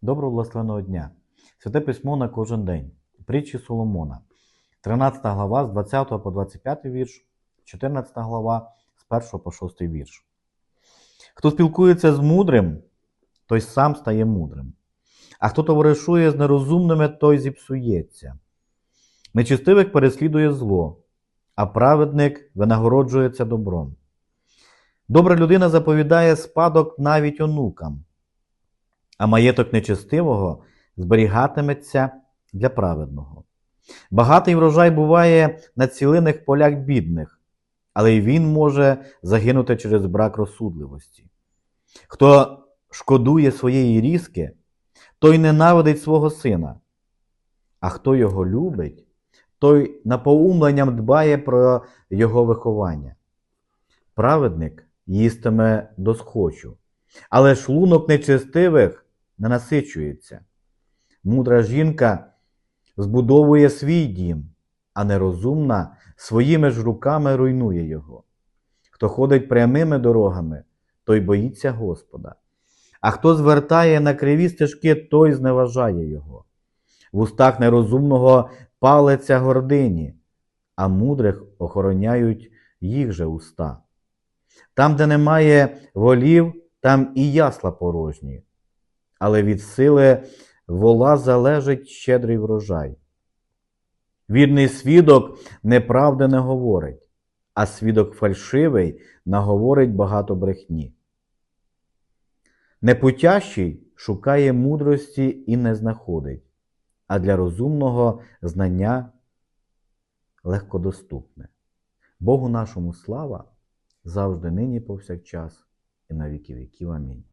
Доброго благословеного дня. Святе письмо на кожен день. Притчі Соломона. 13 глава з 20 по 25 вірш, 14 глава з 1 по 6 вірш. Хто спілкується з мудрим, той сам стає мудрим. А хто товаришує з нерозумними, той зіпсується. Нечистивик переслідує зло, а праведник винагороджується добром. Добра людина заповідає спадок навіть онукам, а маєток нечестивого зберігатиметься для праведного. Багатий врожай буває на цілиних полях бідних, але й він може загинути через брак розсудливості. Хто шкодує своєї різки, той ненавидить свого сина, а хто його любить, той напоумленням дбає про його виховання. Праведник їстиме досхочу, але шлунок нечестивих не насичується. Мудра жінка збудовує свій дім, а нерозумна своїми ж руками руйнує його. Хто ходить прямими дорогами, той боїться Господа, а хто звертає на криві стежки, той зневажає його. В устах нерозумного палиться гордині, а мудрих охороняють їх же уста. Там, де немає волів, там і ясла порожні, але від сили вола залежить щедрий врожай. Вірний свідок неправди не говорить, а свідок фальшивий наговорить багато брехні. Непутящий шукає мудрості і не знаходить, а для розумного знання легкодоступне. Богу нашому слава завжди нині повсякчас і на віки віків. Амінь.